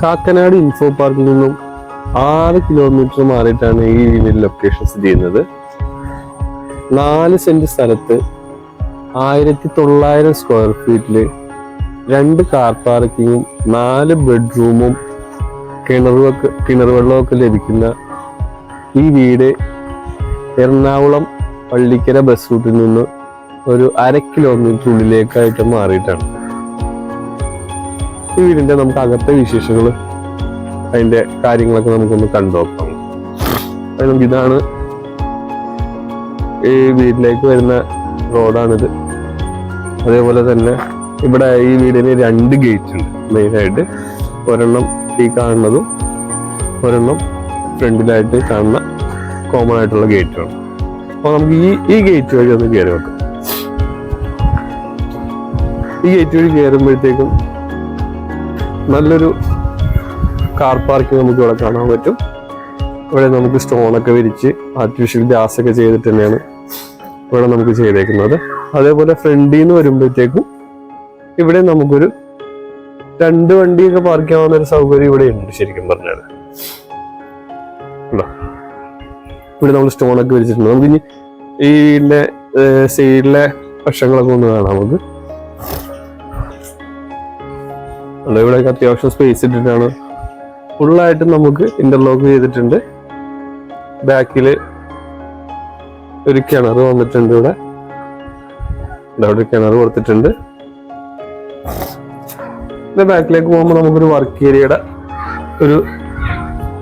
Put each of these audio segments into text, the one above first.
Kakkanad info പാർക്കിൽ നിന്നും ആറ് കിലോമീറ്റർ മാറിയിട്ടാണ് ഈ വീടിന്റെ ലൊക്കേഷൻ സ്ഥിതി ചെയ്യുന്നത്. നാല് സെന്റ് സ്ഥലത്ത് ആയിരത്തി തൊള്ളായിരം സ്ക്വയർ ഫീറ്റിൽ രണ്ട് കാർ പാർക്കിങ്ങും നാല് ബെഡ്റൂമും കിണറുമൊക്കെ കിണർ വെള്ളമൊക്കെ ലഭിക്കുന്ന ഈ വീട് എറണാകുളം പള്ളിക്കര ബസ് റൂട്ടിൽ നിന്ന് ഒരു അര കിലോമീറ്റർ ഉള്ളിലേക്കായിട്ട് മാറിയിട്ടാണ്. ഈ വീടിന്റെ നമുക്ക് അകത്തെ വിശേഷങ്ങൾ അതിന്റെ കാര്യങ്ങളൊക്കെ നമുക്കൊന്ന് കണ്ടു നോക്കാം അത് നമുക്ക് ഇതാണ് ഈ വീട്ടിലേക്ക് വരുന്ന റോഡാണിത്. അതേപോലെ തന്നെ ഇവിടെ ഈ വീടിന് രണ്ട് ഗേറ്റ് ഉണ്ട്. മെയിനായിട്ട് ഒരെണ്ണം ഈ കാണുന്നതും ഒരെണ്ണം ഫ്രണ്ടിലായിട്ട് കാണുന്ന കോമൺ ആയിട്ടുള്ള ഗേറ്റാണ് അപ്പോൾ നമുക്ക് ഈ ഈ ഗേറ്റ് വഴി ഒന്ന് കയറി വെക്കാം ഈ ഗേറ്റ് വഴി കയറുമ്പോഴത്തേക്കും നല്ലൊരു കാർ പാർക്കിംഗ് നമുക്ക് ഇവിടെ കാണാൻ പറ്റും. ഇവിടെ നമുക്ക് സ്റ്റോണൊക്കെ വിരിച്ച് ആർട്ടിഫിഷ്യൽ ഗ്യാസ് ഒക്കെ ചെയ്തിട്ട് തന്നെയാണ് ഇവിടെ നമുക്ക് ചെയ്തേക്കുന്നത്. അതേപോലെ ഫ്രണ്ടിൽ നിന്ന് വരുമ്പോഴത്തേക്കും ഇവിടെ നമുക്കൊരു രണ്ട് വണ്ടിയൊക്കെ പാർക്ക് ചെയ്യാവുന്ന ഒരു സൗകര്യം ഇവിടെ ഉണ്ട് ശരിക്കും പറഞ്ഞാൽ? ഇവിടെ നമ്മൾ സ്റ്റോണൊക്കെ വിരിച്ചിട്ടുണ്ട്. നമുക്ക് ഈ സൈഡിലെ വശങ്ങളൊക്കെ ഒന്ന് കാണാം നമുക്ക്. അല്ല ഇവിടെയൊക്കെ അത്യാവശ്യം സ്പേസ് ഇട്ടിട്ടാണ്. ഫുള്ളായിട്ട് നമുക്ക് ഇന്റർലോക്ക് ചെയ്തിട്ടുണ്ട്. ബാക്കിൽ ഒരു കിണർ വന്നിട്ടുണ്ട് ഇവിടെ. ഒരു കിണർ കൊടുത്തിട്ടുണ്ട്. ഇതിന്റെ ബാക്കിലേക്ക് പോകുമ്പോൾ നമുക്കൊരു വർക്ക് ഏരിയയുടെ ഒരു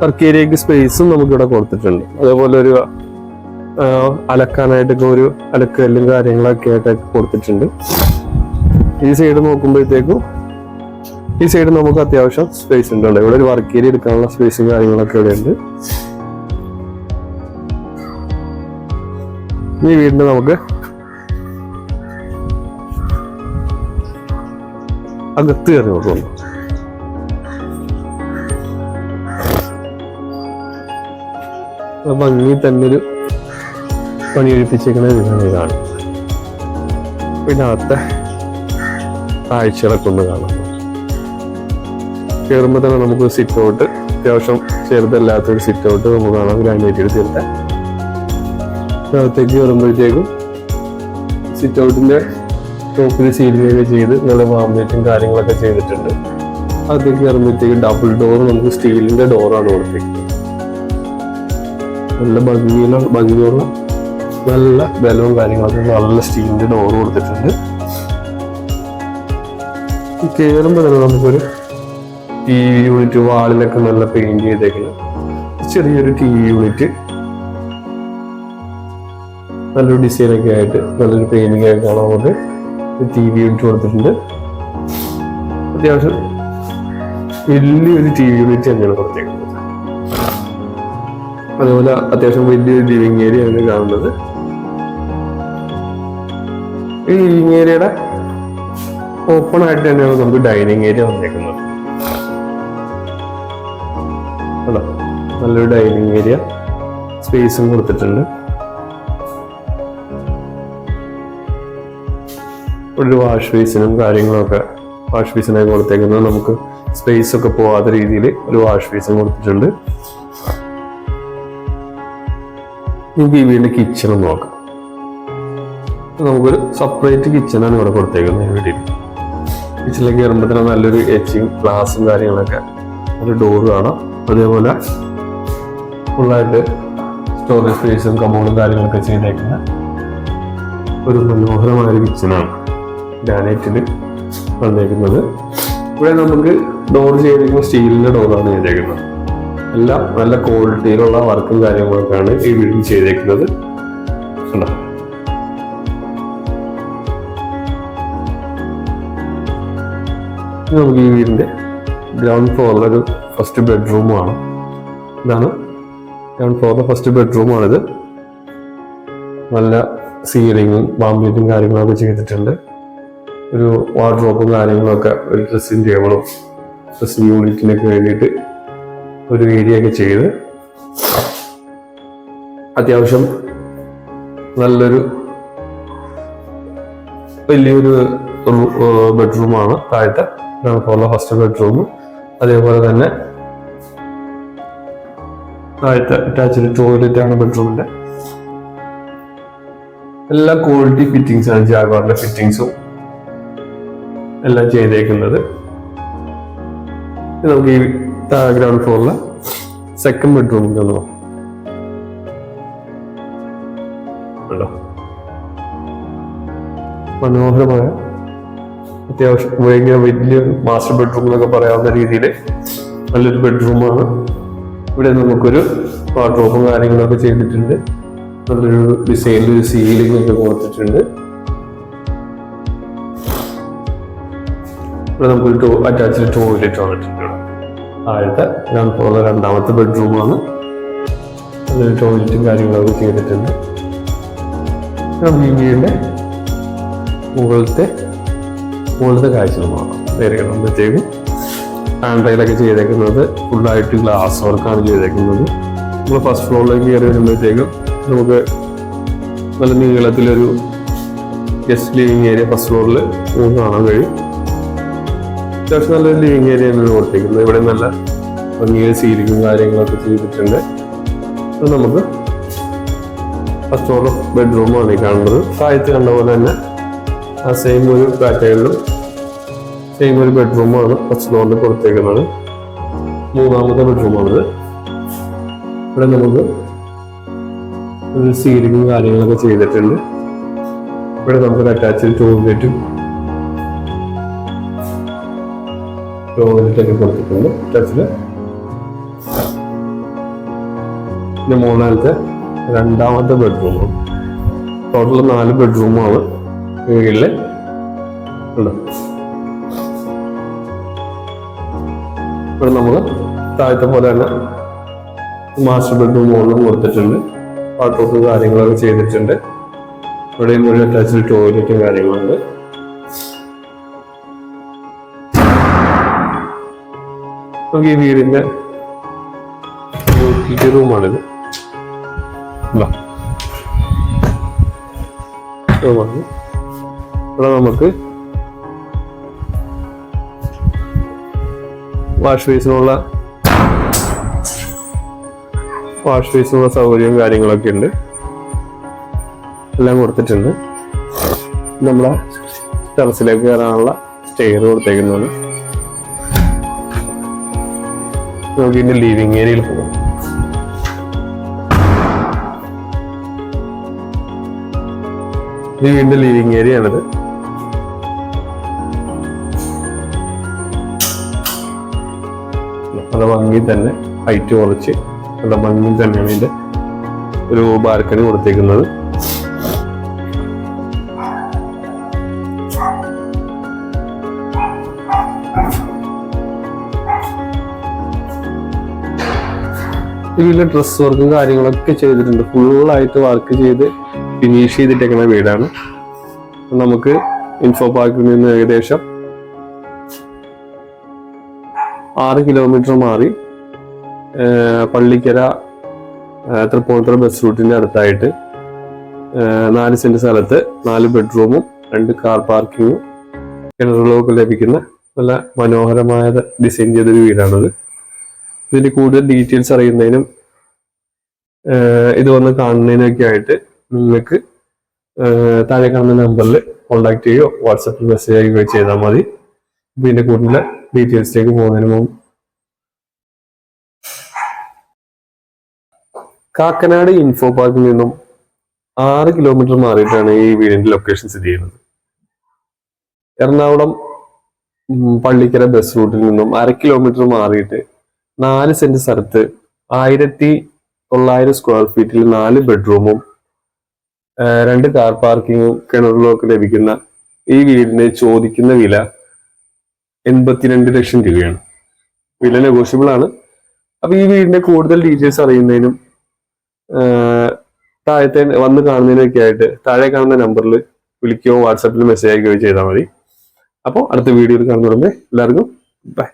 വർക്ക് ഏരിയക്ക് സ്പേസും നമുക്കിവിടെ കൊടുത്തിട്ടുണ്ട്. അതേപോലെ ഒരു അലക്കാനായിട്ടൊക്കെ ഒരു അലക്കല്ലും കാര്യങ്ങളൊക്കെ ആയിട്ടൊക്കെ കൊടുത്തിട്ടുണ്ട്. ഈ സൈഡ് നോക്കുമ്പോഴത്തേക്കും ഈ സൈഡ് നമുക്ക് അത്യാവശ്യം സ്പേസ് ഉണ്ട് ഇവിടെ ഒരു വർക്ക് ഏരിയ എടുക്കാനുള്ള സ്പേസും കാര്യങ്ങളൊക്കെ ഇവിടെ ഉണ്ട് ഈ വീടിന് നമുക്ക് അകത്ത് കയറി നോക്കുന്നു ഭംഗി തന്നെ ഒരു പണി എഴുപ്പിച്ചേക്കുന്ന വീടാണ് ഇതാണ്. പിന്നെ അകത്തെ കാഴ്ചകളൊക്കെ ഒന്ന് കാണാം. കയറുമ്പോൾ തന്നെ നമുക്ക് സിറ്റ് ഔട്ട് അത്യാവശ്യം ചെറുതല്ലാത്തൊരു സിറ്റ് ഔട്ട് നമുക്ക് കാണാം ഗ്രാനൈറ്റ് എടുത്തിരുത്ത അകത്തേക്ക് കയറുമ്പോഴത്തേക്കും സിറ്റ് ഔട്ടിന്റെ ടോപ്പിൽ സീലിംഗ് ഒക്കെ ചെയ്ത് നല്ല വാമ്പേറ്റും കാര്യങ്ങളൊക്കെ ചെയ്തിട്ടുണ്ട്. അകത്തേക്ക് കയറുമ്പോഴത്തേക്ക് ഡബിൾ ഡോർ നമുക്ക് സ്റ്റീലിന്റെ ഡോറാണ് കൊടുത്തേക്കുന്നത് നല്ല ഭംഗിയുള്ള ഭംഗിയുള്ള നല്ല ബലവും കാര്യങ്ങളൊക്കെ നല്ല സ്റ്റീലിന്റെ ഡോർ കൊടുത്തിട്ടുണ്ട്. കയറുമ്പോൾ തന്നെ നമുക്കൊരു ടി വി യൂണിറ്റ് വാളിലൊക്കെ നല്ല പെയിന്റ് ചെയ്തേക്കുന്നത് ചെറിയൊരു ടി വി യൂണിറ്റ് നല്ലൊരു ഡിസൈനൊക്കെ ആയിട്ട് നല്ലൊരു പെയിന്റിംഗ് ഒക്കെ കാണാൻ നമുക്ക് ടി വി യൂണിറ്റ് കൊടുത്തിട്ടുണ്ട്. അത്യാവശ്യം വലിയൊരു ടി വി യൂണിറ്റ് തന്നെയാണ് കൊടുത്തേക്കുന്നത്. അതുപോലെ അത്യാവശ്യം വലിയൊരു ലിവിങ് ഏരിയ ആണ് കാണുന്നത്. ഈ ലിവിങ് ഏരിയയുടെ ഓപ്പൺ ആയിട്ട് തന്നെയാണ് നമുക്ക് ഡൈനിങ് ഏരിയ വന്നേക്കുന്നത്. കണ്ടോ നല്ലൊരു ഡൈനിങ് ഏരിയ. സ്പേസും കൊടുത്തിട്ടുണ്ട്. ഒരു വാഷ് ബേസിനും കാര്യങ്ങളൊക്കെ വാഷ് ബേസിനൊക്കെ കൊടുത്തേക്കുന്നത് നമുക്ക് സ്പേസ് ഒക്കെ പോവാത്ത രീതിയിൽ ഒരു വാഷ് ബേസും കൊടുത്തിട്ടുണ്ട്. നമുക്ക് ഈ വീടിന്റെ കിച്ചൺ നോക്കാം. നമുക്കൊരു സെപ്പറേറ്റ് കിച്ചണാണ് ഇവിടെ കൊടുത്തേക്കുന്നത് ഈ വീട്ടിൽ. കിച്ചണിലേക്ക് കയറുമ്പോൾ തന്നെ നല്ലൊരു എച്ചിങ് ഗ്ലാസും കാര്യങ്ങളൊക്കെ. ഒരു ഡോറ് കാണാം. അതേപോലെ ഫുള്ളായിട്ട് സ്റ്റോറേജ് സ്പേസും കമ്പോളും കാര്യങ്ങളൊക്കെ ചെയ്തേക്കുന്ന ഒരു മനോഹരമായ ഒരു കിച്ചനാണ് ഗ്രാനൈറ്റിൽ വന്നേക്കുന്നത്. ഇവിടെ നമുക്ക് ഡോർ ചെയ്തിരിക്കുന്ന സ്റ്റീലിന്റെ ഡോറാണ് ചെയ്തേക്കുന്നത്. എല്ലാം നല്ല ക്വാളിറ്റിയിലുള്ള വർക്കും കാര്യങ്ങളൊക്കെയാണ് ഈ വീട്ടിൽ ചെയ്തേക്കുന്നത്. കണ്ടോ? നമുക്ക് ഈ വീടിന്റെ ഗ്രൗണ്ട് ഫ്ലോറിലൊരു ഫസ്റ്റ് ബെഡ്റൂമാണ്. ഇതാണ് ഗ്രൗണ്ട് ഫ്ലോറിലെ ഫസ്റ്റ് ബെഡ്റൂമാണിത്. നല്ല സീലിങ്ങും ബാംബീറ്റും കാര്യങ്ങളൊക്കെ ചെയ്തിട്ടുണ്ട്. ഒരു വാർഡ്രോബും കാര്യങ്ങളൊക്കെ ഒരു ഡ്രസ്സിങ് ടേബിളും ഡ്രസ്സിങ് യൂണിറ്റിനൊക്കെ വേണ്ടിയിട്ട് ഒരു ഏരിയ ഒക്കെ ചെയ്ത് അത്യാവശ്യം നല്ലൊരു വലിയൊരു ബെഡ്റൂമാണ്. താഴത്തെ ഗ്രൗണ്ട് ഫ്ലോറിലെ ഫസ്റ്റ് ബെഡ്റൂം. അതേപോലെ തന്നെ താഴത്തെ അറ്റാച്ച്ഡ് ടോയ്ലറ്റ് ആണ് ബെഡ്റൂമിന്റെ എല്ലാ ക്വാളിറ്റി ഫിറ്റിങ്സ് ആണ് ജാഗോറിന്റെ ഫിറ്റിങ്സും എല്ലാം ചെയ്തേക്കുന്നത്. നമുക്ക് ഈ ഗ്രൗണ്ട് ഫ്ലോറിലെ സെക്കൻഡ് ബെഡ്റൂമിൽ ഒന്ന് മനോഹരമായ അത്യാവശ്യം ഭയങ്കര വലിയ മാസ്റ്റർ ബെഡ്റൂം എന്നൊക്കെ പറയാവുന്ന രീതിയിൽ നല്ലൊരു ബെഡ്റൂമാണ് ഇവിടെ നമുക്കൊരു വാർഡ്രോബും കാര്യങ്ങളൊക്കെ ചെയ്തിട്ടുണ്ട്. നല്ലൊരു ഡിസൈനിൽ ഒരു സീലിംഗ് ഒക്കെ കൊടുത്തിട്ടുണ്ട്. ഇവിടെ നമുക്കൊരു ടോ അറ്റാച്ച്ഡ് ടോയ്ലറ്റ് വന്നിട്ടുണ്ട് ആഴത്തെ ഫ്ലോറിലെ രണ്ടാമത്തെ ബെഡ്റൂമാണ് നല്ലൊരു ടോയ്ലറ്റും കാര്യങ്ങളൊക്കെ ചെയ്തിട്ടുണ്ട്. വീടിന്റെ മുകളിലത്തെ മുകളിലത്തെ കാഴ്ച നോക്കാം. നേരെ കാണുമ്പോഴത്തേക്കും ഹാൻഡ്രൈലൊക്കെ ചെയ്തേക്കുന്നത് ഫുള്ളായിട്ട് ഗ്ലാസ് വർക്കാണ് ചെയ്തേക്കുന്നത്. നമ്മൾ ഫസ്റ്റ് ഫ്ലോറിലേക്ക് കയറി വരുമ്പോഴത്തേക്കും നമുക്ക് നല്ല നീളത്തിലൊരു ഗസ്റ്റ് ലിവിങ് ഏരിയ ഫസ്റ്റ് ഫ്ലോറിൽ നമുക്ക് കാണാൻ കഴിയും. അത്യാവശ്യം നല്ലൊരു ലിവിങ് ഏരിയ തന്നെ കൊടുത്തേക്കുന്നത് ഇവിടെ നല്ല ഭംഗിയിൽ സീലിങ്ങും കാര്യങ്ങളൊക്കെ ചെയ്തിട്ടുണ്ട്. അത് നമുക്ക് ഫസ്റ്റ് ഫ്ലോർ ബെഡ്റൂമാണ് ഈ കാണുന്നത്. താഴത്ത് കണ്ട പോലെ തന്നെ ആ സെയിം ഒരു പാറ്റേണിലും സെയിം ഒരു ബെഡ്റൂമാണ് ഫസ്റ്റ് ഫ്ലോറിൽ കൊടുത്തേക്കുന്നത്. മൂന്നാമത്തെ ബെഡ്റൂമാണിത് ഇവിടെ നമുക്ക് ഒരു സീലിങ്ങും കാര്യങ്ങളൊക്കെ ചെയ്തിട്ടുണ്ട്. ഇവിടെ നമുക്ക് അറ്റാച്ച്ഡ് ടോയ്ലറ്റും ടോയ്ലറ്റൊക്കെ കൊടുത്തിട്ടുണ്ട്. അറ്റാച്ച്ഡ് പിന്നെ മൂന്നാമത്തെ രണ്ടാമത്തെ ബെഡ്റൂമാണ് ടോട്ടൽ നാല് ബെഡ്റൂമാണ് വീട്ടിൽ ഉണ്ട്? ഇവിടെ നമ്മൾ താഴത്തെ പോലെ തന്നെ മാസ്റ്റർ ബെഡ്റൂം മുകളിലും കൊടുത്തിട്ടുണ്ട്. വാട്ടോപ്പ് കാര്യങ്ങളൊക്കെ ചെയ്തിട്ടുണ്ട്. ഇവിടെയും ഒരു അറ്റാച്ച്ഡ് ടോയ്ലറ്റും കാര്യങ്ങളുണ്ട്. നമുക്ക് ഈ വീടിന്റെ യൂട്ടിലിറ്റി റൂമാണിത്. റൂമാണ് ഇവിടെ നമുക്ക് വാഷ് ബേസിനുള്ള വാഷ് ബേസിനുള്ള സൗകര്യവും കാര്യങ്ങളൊക്കെ ഉണ്ട്. എല്ലാം കൊടുത്തിട്ടുണ്ട്. നമ്മളെ ടെറസിലേക്ക് കയറാനുള്ള സ്റ്റെയർ കൊടുത്തേക്കുന്നതാണ്. നമുക്ക് ഇതിന്റെ ലിവിങ് ഏരിയയിൽ പോകാം ഇത് വീണ്ടും ലിവിങ് ഏരിയ ആണിത്. നല്ല ഭംഗി തന്നെ ഹൈറ്റ് കുറച്ച് നല്ല ഭംഗി തന്നെയാണ് ഇതിന്റെ ഒരു ബാൽക്കണി കൊടുത്തേക്കുന്നത്. ഇതിലെ ഡ്രസ് വർക്കും കാര്യങ്ങളൊക്കെ ചെയ്തിട്ടുണ്ട്. ഫുള്ളായിട്ട് വർക്ക് ചെയ്ത് ഫിനിഷ് ചെയ്തിട്ടേക്കുന്ന വീടാണ്. നമുക്ക് ഇൻഫോ പാർക്കിൽ നിന്ന് ഏകദേശം ആറ് കിലോമീറ്റർ മാറി പള്ളിക്കര തൃപ്പൂണിത്തുറ ബസ് റൂട്ടിന്റെ അടുത്തായിട്ട് നാല് സെന്റ് സ്ഥലത്ത് നാല് ബെഡ്റൂമും രണ്ട് കാർ പാർക്കിങ്ങും കിണറുകളൊക്കെ ലഭിക്കുന്ന നല്ല മനോഹരമായ ഡിസൈൻ ചെയ്തൊരു വീടാണത്. ഇതിന്റെ കൂടുതൽ ഡീറ്റെയിൽസ് അറിയുന്നതിനും ഇത് വന്ന് കാണുന്നതിനൊക്കെ ആയിട്ട് നിങ്ങൾക്ക് താഴെ കാണുന്ന നമ്പറിൽ കോൺടാക്ട് ചെയ്യുകയോ വാട്സപ്പിൽ മെസ്സേജ് അയക്കുകയോ ചെയ്താൽ മതി. ഇതിന്റെ കൂടുതൽ ഡീറ്റെയിൽസിലേക്ക് പോകുന്നതിന് മുമ്പ്. കാക്കനാട് ഇൻഫോ പാർക്കിൽ നിന്നും ആറ് കിലോമീറ്റർ മാറിയിട്ടാണ് ഈ വീടിന്റെ ലൊക്കേഷൻ സ്ഥിതി ചെയ്യുന്നത്. എറണാകുളം പള്ളിക്കര ബസ് റൂട്ടിൽ നിന്നും അര കിലോമീറ്റർ മാറിയിട്ട് നാല് സെന്റ് സ്ഥലത്ത് ആയിരത്തി തൊള്ളായിരം സ്ക്വയർ ഫീറ്റിൽ നാല് ബെഡ്റൂമും രണ്ട് കാർ പാർക്കിങ്ങും കിണറുകളും ഒക്കെ ലഭിക്കുന്ന ഈ വീടിന് ചോദിക്കുന്ന വില എൺപത്തിരണ്ട് ലക്ഷം രൂപയാണ്. വില നെഗോഷ്യബിൾ ആണ്. അപ്പൊ ഈ വീടിന്റെ കൂടുതൽ ഡീറ്റെയിൽസ് അറിയുന്നതിനും താഴത്തെ വന്ന് കാണുന്നതിനൊക്കെ ആയിട്ട് താഴെ കാണുന്ന നമ്പറിൽ വിളിക്കുകയോ വാട്സാപ്പിൽ മെസ്സേജ് അയക്കുകയോ ചെയ്താൽ മതി. അപ്പോൾ അടുത്ത വീഡിയോയിൽ കാണുന്നതുകൊണ്ട് എല്ലാവർക്കും ബൈ